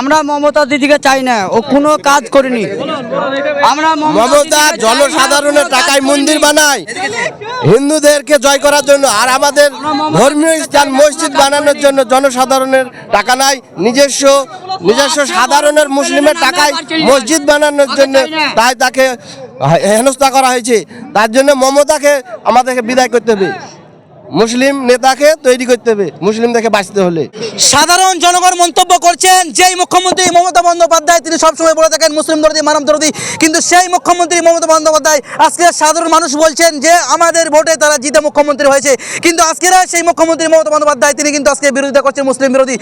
আমরা মমতা দিদিকে চাই না ও কোনো কাজ করেনি। আমরা মমতা। জনসাধারণের টাকায় মন্দির বানায় হিন্দুদেরকে জয় করার জন্য। আর আমাদের ধর্মীয় স্থান মসজিদ বানানোর জন্য জনসাধারণের টাকা নাই। নিজস্ব নিজস্ব সাধারণের মুসলিমের টাকায় মসজিদ বানানোর জন্য তাই তাকে হেনস্থা করা হয়েছে। তার জন্য মমতাকে আমাদেরকে বিদায় করতে হবে। মুসলিম নেতাকে তৈরি করতে হবে, মুসলিমদেরকে বাঁচতে হলে। সাধারণ জনগণ মন্তব্য করছেন, যেই মুখ্যমন্ত্রী মমতা বন্দ্যোপাধ্যায়, তিনি সবসময় বলে থাকেন, মুসলিম দরদি, মানব দরদি। কিন্তু সেই মুখ্যমন্ত্রী মমতা বন্দ্যোপাধ্যায়, আজকে সাধারণ মানুষ বলছেন যে, আমাদের ভোটে তারা জিতে মুখ্যমন্ত্রী হয়েছে। কিন্তু আজকের সেই মুখ্যমন্ত্রী মমতা বন্দ্যোপাধ্যায়, তিনি কিন্তু আজকে বিরোধিতা করছেন মুসলিম বিরোধী।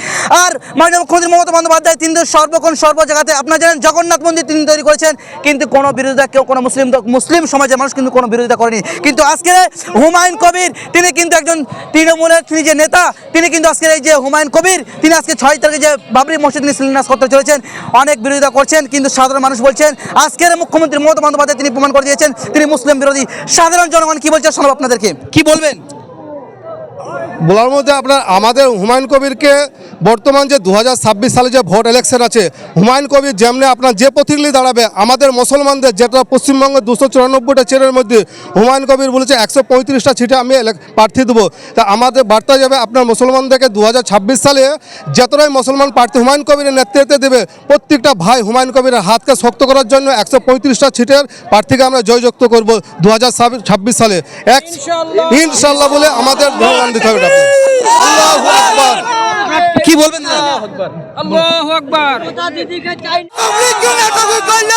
আর মাননীয় মুখ্যমন্ত্রী মমতা বন্দ্যোপাধ্যায়, তিনি সর্বক্ষণ সর্ব জায়গাতে আপনারা জানেন, জগন্নাথ মন্দির তিনি তৈরি করেছেন, কিন্তু কোনো বিরোধিতা, কেউ কোনো মুসলিম মুসলিম সমাজের মানুষ কিন্তু কোনো বিরোধিতা করেনি। কিন্তু আজকের হুমায়ুন কবির, তিনি কিন্তু একজন তৃণমূলের তিনি যে নেতা, তিনি কিন্তু আজকের এই যে হুমায়ুন কবির, তিনি আজকে ছয় তারিখে যে বাবরি মসজিদ তিনি শিলান্যাস করতে চলেছেন, অনেক বিরোধিতা করছেন, কিন্তু সাধারণ মানুষ বলছেন, আজকের মুখ্যমন্ত্রী মমতা বন্দ্যোপাধ্যায় তিনি প্রমাণ করে দিয়েছেন, তিনি মুসলিম বিরোধী, সাধারণ জনগণ কি বলছে, শোনাব আপনাদেরকে। কি বলবেন? বলার মধ্যে আপনার আমাদের হুমায়ুন কবিরকে বর্তমান যে দু হাজার ছাব্বিশ সালে যে ভোট ইলেকশন আছে হুমায়ুন কবির যেমনি আপনার যে প্রতিনিধি দাঁড়াবে আমাদের মুসলমানদের যেটা পশ্চিমবঙ্গের দুশো চুরানব্বইটা সিটের মধ্যে হুমায়ুন কবির বলেছে একশো পঁয়ত্রিশটা সিটে আমি প্রার্থী দেবো। তা আমাদের বার্তা যাবে আপনার মুসলমানদেরকে দু হাজার ছাব্বিশ সালে যতটাই মুসলমান প্রার্থী হুমায়ুন কবিরের নেতৃত্বে দেবে প্রত্যেকটা ভাই হুমায়ুন কবিরের হাতকে শক্ত করার জন্য একশো পঁয়ত্রিশটা সিটের প্রার্থীকে আমরা জয়যুক্ত করব দু ছাব্বিশ সালে। এক ইনশাল্লাহ বলে আমাদের ভগবান দিতে হবে আল্লাহু আকবার। কি বলবেন। আপনি কেন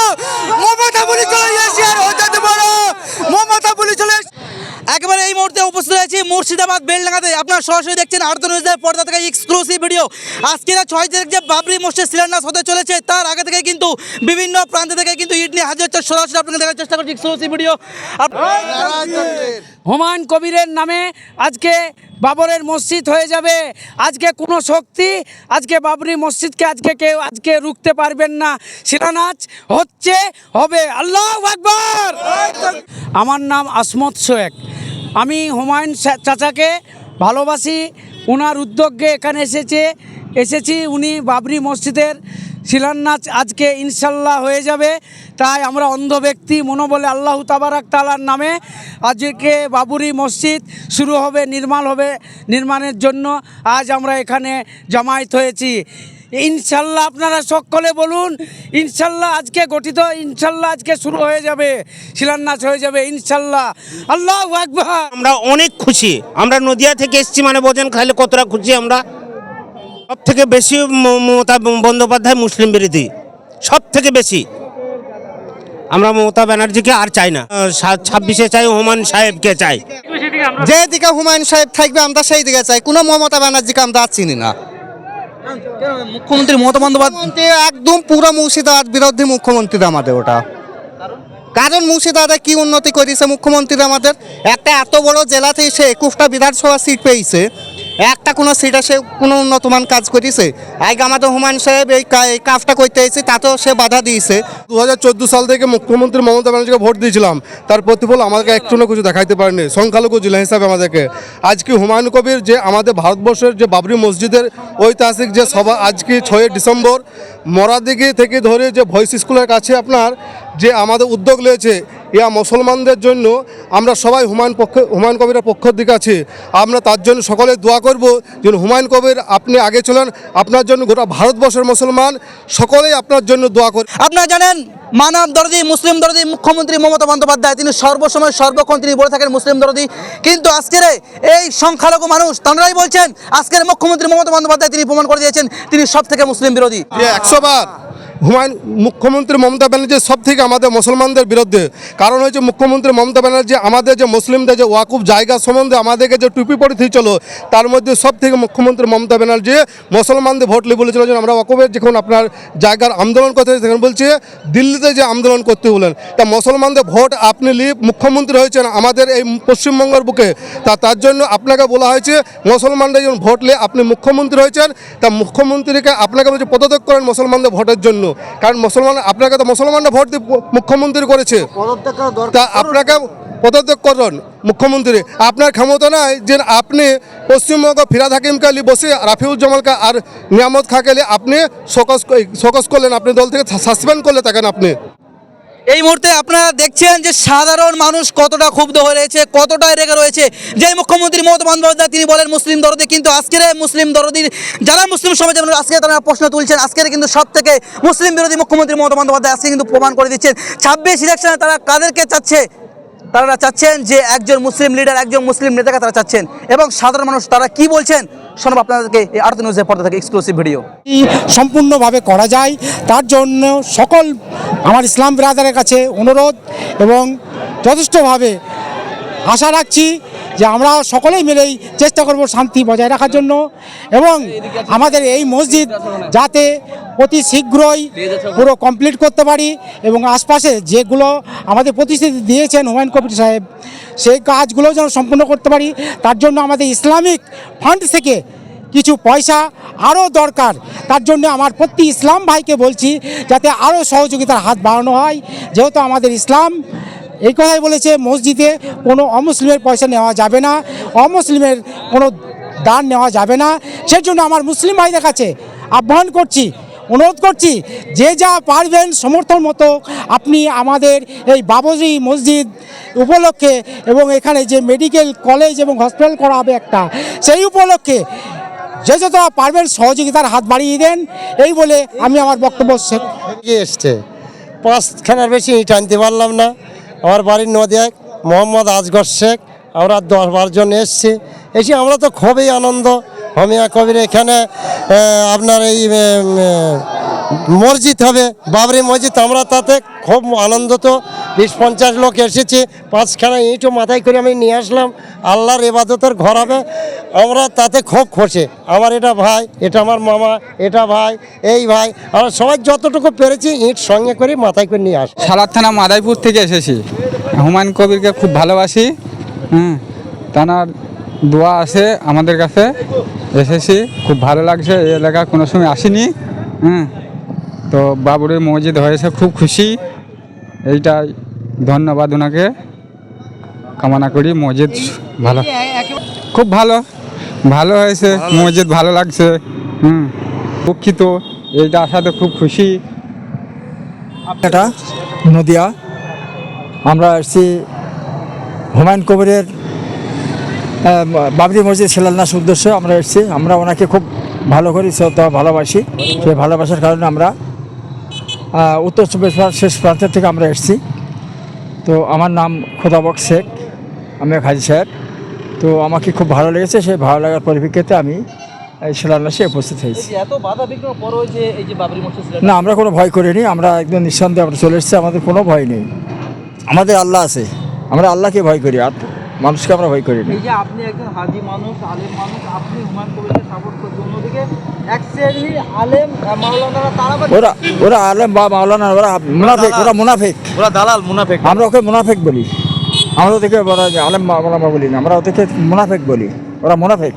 মমতা বলি চলে যাচ্ছে আর হতে না মমতা বলি চলে এসেছে। একেবারে এই মুহূর্তে উপস্থিত আছি মুর্শিদাবাদ বেলডাঙ্গাতে। আপনারা সরাসরি দেখছেন আর্ত নিউজের পর্দা থেকে এক্সক্লুসিভ ভিডিও আজকে না ছয় তারিখ যে বাবরি মসজিদ শিলান্যাস হতে চলেছে তার আগে থেকে কিন্তু বিভিন্ন প্রান্ত থেকে কিন্তু ইট নিয়ে হাজির হচ্ছে। সরাসরি আপনাকে দেখার চেষ্টা করছি এক্সক্লুসিভ ভিডিও হুমায়ুন কবিরের নামে আজকে বাবরের মসজিদ হয়ে যাবে। আজকে কোনো শক্তি, আজকে বাবরি মসজিদকে আজকে কেউ আজকে রুখতে পারবেন না। শিলানাচ হচ্ছে, হবে। আল্লাহ আকবর! আমার নাম আসমত সোয়েক। আমি হুমায়ুন চাচাকে ভালোবাসি। ওনার উদ্যোগে এখানে এসেছে, এসেছি উনি বাবরি মসজিদের শিলান্যাস আজকে ইনশাল্লাহ হয়ে যাবে। তাই আমরা অন্ধ ব্যক্তি, মনোবলে আল্লাহ তাবারাক তালার নামে আজকে বাবুরি মসজিদ শুরু হবে, নির্মাণ হবে, নির্মাণের জন্য। আজ আমরা এখানে জামায়াত হয়েছি। ইনশাল্লাহ আপনারা সকলে বলুন, ইনশাল্লাহ আজকে গঠিত, ইনশাল্লাহ আজকে শুরু হয়ে যাবে, শিলান্যাস হয়ে যাবে, ইনশাল্লাহ। আল্লাহ আমরা অনেক খুশি। আমরা নদিয়া থেকে এসেছি মানে বোঝেন খাইলে কতটা খুশি আমরা। সব থেকে বেশি মমতা বন্দ্যোপাধ্যায় মুসলিম বিরোধী। সব থেকে বেশি। আমরা মমতা ব্যানার্জিকে আর চাই না। ছাব্বিশে চাই হুমায়ুন সাহেবকে চাই। যেদিকে হুমায়ুন সাহেব থাকবে আমরা সেই দিকে চাই। কোনো মমতা ব্যানার্জিকে আমরা আর চিনি না। মুখ্যমন্ত্রী মমতা বন্দ্যোপাধ্যায় একদম পুরো মুর্শিদাবাদ বিরোধী মুখ্যমন্ত্রী আমাদের ওটা। কারণ মুর্শিদাবাদে কি উন্নতি করেছে মুখ্যমন্ত্রী আমাদের? একটা এত বড় জেলাতে সে একুশটা বিধানসভা সিট পেয়েছে। একটা কোনো সিটে সে কোনো উন্নতমান কাজ করেছে। আগে আমাদের হুমায়ুন সাহেব এই এই কাজটা করতে এসেছে তাতেও সে বাধা দিয়েছে। দু হাজার চোদ্দ সাল থেকে মুখ্যমন্ত্রী মমতা ব্যানার্জিকে ভোট দিয়েছিলাম। তার প্রতিফল আমাদেরকে একটু না কিছু দেখাইতে পারেনি। সংখ্যালঘু জেলা হিসাবে আমাদেরকে। আজকে হুমায়ুন কবির যে আমাদের ভারতবর্ষের যে বাবরি মসজিদের ঐতিহাসিক যে সভা আজকে ছয় ডিসেম্বর মরাদিঘি থেকে ধরে যে ভয়েস স্কুলের কাছে আপনার যে আমাদের উদ্যোগ নিয়েছে ইয়া মুসলমানদের জন্য আমরা সবাই হুমায়ুন পক্ষ হুমায়ুন কবিরের পক্ষের দিকে আছি। আমরা তার জন্য সকলে দোয়া করব যেন হুমায়ুন কবির আপনি আগে চলেন আপনার জন্য গোটা ভারতবর্ষের মুসলমান সকলেই আপনার জন্য দোয়া করে আপনারা জানেন মানব দরদি মুসলিম দরদি মুখ্যমন্ত্রী মমতা বন্দ্যোপাধ্যায় তিনি সর্বসময় সর্বক্ষণ তিনি বলে থাকেন মুসলিম দরদি। কিন্তু আজকের এই সংখ্যালঘু মানুষ তাঁরাই বলছেন আজকের মুখ্যমন্ত্রী মমতা বন্দ্যোপাধ্যায় তিনি প্রমাণ করে দিয়েছেন তিনি সব থেকে মুসলিম বিরোধী। একশো বার হুমায়ুন, মুখ্যমন্ত্রী মমতা ব্যানার্জি সব থেকে আমাদের মুসলমানদের বিরুদ্ধে। কারণ হচ্ছে মুখ্যমন্ত্রী মমতা ব্যানার্জি আমাদের যে মুসলিমদের যে ওয়াকুফ জায়গা সম্বন্ধে আমাদেরকে যে টুপি পরিয়েছিল তার মধ্যে সব থেকে মুখ্যমন্ত্রী মমতা ব্যানার্জি মুসলমানদের ভোট নিয়ে বলেছিল যে আমরা ওয়াকুফের যখন আপনার জায়গার আন্দোলন করতে সেখানে বলছে, দিল্লিতে যে আন্দোলন করতে বলেন তা মুসলমানদের ভোট আপনি লি মুখ্যমন্ত্রী হয়েছেন আমাদের এই পশ্চিমবঙ্গের বুকে। তা তার জন্য আপনাকে বলা হয়েছে মুসলমানরা যখন ভোট নিয়ে আপনি মুখ্যমন্ত্রী হয়েছেন, তা মুখ্যমন্ত্রীকে আপনাকে বলছে পদত্যাগ করেন মুসলমানদের ভোটের জন্য। কারণ মুসলমান আপনাকে তো মুসলমানরা ভোট দিয়ে মুখ্যমন্ত্রী করেছে। তা আপনাকে পদত্যাগ করুন মুখ্যমন্ত্রী। আপনার ক্ষমতা নাই যে আপনি পশ্চিমবঙ্গ ফিরাদ হাকিমকে বসে রাফিউল জামালকে আর নিয়ামত খাকে আপনি সকস সকস করলেন। আপনি দল থেকে সাসপেন্ড করলে থাকেন আপনি? এই মুহূর্তে আপনারা দেখছেন যে সাধারণ মানুষ কতটা ক্ষুব্ধ হয়ে রয়েছে কতটা রেগে রয়েছে। যে মুখ্যমন্ত্রী মমতা বন্দ্যোপাধ্যায়, তিনি বলেন মুসলিম দরদি, কিন্তু আজকের মুসলিম দরদির যারা মুসলিম সমাজের মানুষ আজকে তারা প্রশ্ন তুলছেন, আজকের কিন্তু সব থেকে মুসলিম বিরোধী মুখ্যমন্ত্রী মমতা বন্দ্যোপাধ্যায় আজকে কিন্তু প্রমাণ করে দিচ্ছেন। ছাব্বিশ ইলেকশনে তারা কাদেরকে চাচ্ছে? তারা চাচ্ছেন যে একজন মুসলিম লিডার একজন মুসলিম নেতাকে তারা চাচ্ছেন। এবং সাধারণ মানুষ তারা কি বলছেন? শোনব আপনাদেরকে এই আরতি নিউজের পর্দা থেকে এক্সক্লুসিভ ভিডিও সম্পূর্ণভাবে করা যায়, তার জন্য সকল আমার ইসলাম ব্রাদারের কাছে অনুরোধ এবং যথেষ্টভাবে আশা রাখছি যে আমরা সকলেই মিলেই চেষ্টা করব শান্তি বজায় রাখার জন্য এবং আমাদের এই মসজিদ যাতে অতি শীঘ্রই পুরো কমপ্লিট করতে পারি এবং আশপাশে যেগুলো আমাদের প্রতিশ্রুতি দিয়েছেন হুমায়ুন কবির সাহেব, সেই কাজগুলো যেন সম্পূর্ণ করতে পারি। তার জন্য আমাদের ইসলামিক ফান্ড থেকে কিছু পয়সা আরও দরকার। তার জন্য আমার প্রতি ইসলাম ভাইকে বলছি, যাতে আরও সহযোগিতার হাত বাড়ানো হয়। যেহেতু আমাদের ইসলাম এই কথাই বলেছে মসজিদে কোনো অমুসলিমের পয়সা নেওয়া যাবে না, অমুসলিমের কোনো দান নেওয়া যাবে না। সেই জন্য আমার মুসলিম ভাইদের কাছে আহ্বান করছি, অনুরোধ করছি, যে যা পারবেন সমর্থন মতো আপনি আমাদের এই বাবরি মসজিদ উপলক্ষে এবং এখানে যে মেডিকেল কলেজ এবং হসপিটাল করা হবে একটা, সেই উপলক্ষে যে যত পারবেন সহযোগিতার হাত বাড়িয়ে দেন। এই বলে আমি আমার বক্তব্য এসছে। পাঁচখানার বেশি ইট আনতে পারলাম না। আমার বাড়ির নদিয়ায় মোহাম্মদ আজগর শেখ, আমরা দশ বারোজন এসেছি। এসে আমরা তো খুবই আনন্দ। হোমিয়া কবির এখানে আপনার এই মসজিদ হবে। বাবরি মসজিদ, আমরা তাতে খুব আনন্দ তো। বিশ পঞ্চাশ লোক এসেছে, পাঁচখানা ইঁটও মাথায় করে আমি নিয়ে আসলাম। আল্লাহর এবাদতের ঘর হবে। আমরা তাতে খুব খুশি। আমার এটা ভাই, এটা আমার মামা, এটা ভাই, এই ভাই, আমরা সবাই যতটুকু পেরেছি ইঁট সঙ্গে করে মাথায় করে নিয়ে আস সালাদ থানা মাদাইপুর থেকে এসেছি। হুমায়ুন কবিরকে খুব ভালোবাসি। হুম, তানার দোয়া আছে আমাদের কাছে। এসেছি, খুব ভালো লাগছে। এই এলাকা কোনো সময় আসিনি। হুম। তো বাবুরের মসজিদ হয়েছে খুব খুশি। এইটাই ধন্যবাদ ওনাকে। কামনা করি মসজিদ ভালো। খুব ভালো ভালো হয়েছে মসজিদ ভালো লাগছে। হুম, দুঃখিত, এইটা আসাতে খুব খুশি। এটা নদিয়া, আমরা এসেছি হুমায়ুন কবিরের বাবরি মসজিদ শিলান্যাস উদ্দেশ্যে আমরা এসেছি আমরা ওনাকে খুব ভালো করি, শ্রদ্ধা, ভালোবাসি। সেই ভালোবাসার কারণে আমরা উত্তর চব্বিশ পরগনার শেষ প্রান্তের থেকে আমরা এসেছি। তো আমার নাম খোদাবক শেখ আমি হাজি সাহেব। তো আমাকে খুব ভালো লেগেছে সেই ভালো লাগার পরিপ্রেক্ষিতে আমি এই শিলান্যাসে উপস্থিত হয়েছি। না আমরা কোনো ভয় করিনি আমরা একদম নিঃসন্দেহে আমরা চলে এসেছি আমাদের কোনো ভয় নেই। আমাদের আল্লাহ আছে আমরা আল্লাহকে ভয় করি আর মানুষকে আমরা ভয় করি না। আপনি একজন হাজি মানুষ আলেম মানুষ আপনি সাপোর্ট করছেন অন্যদিকে ওরা ওরা আলেম বা মাওলানা ওরা মুনাফেক ওরা মুনাফেক। ওরা দালাল মুনাফেক। আমরা ওকে মুনাফেক বলি। আমরা ওদেরকে আলেম মাওলানা বলি না আমরা ওদেরকে মুনাফেক বলি। ওরা মুনাফেক।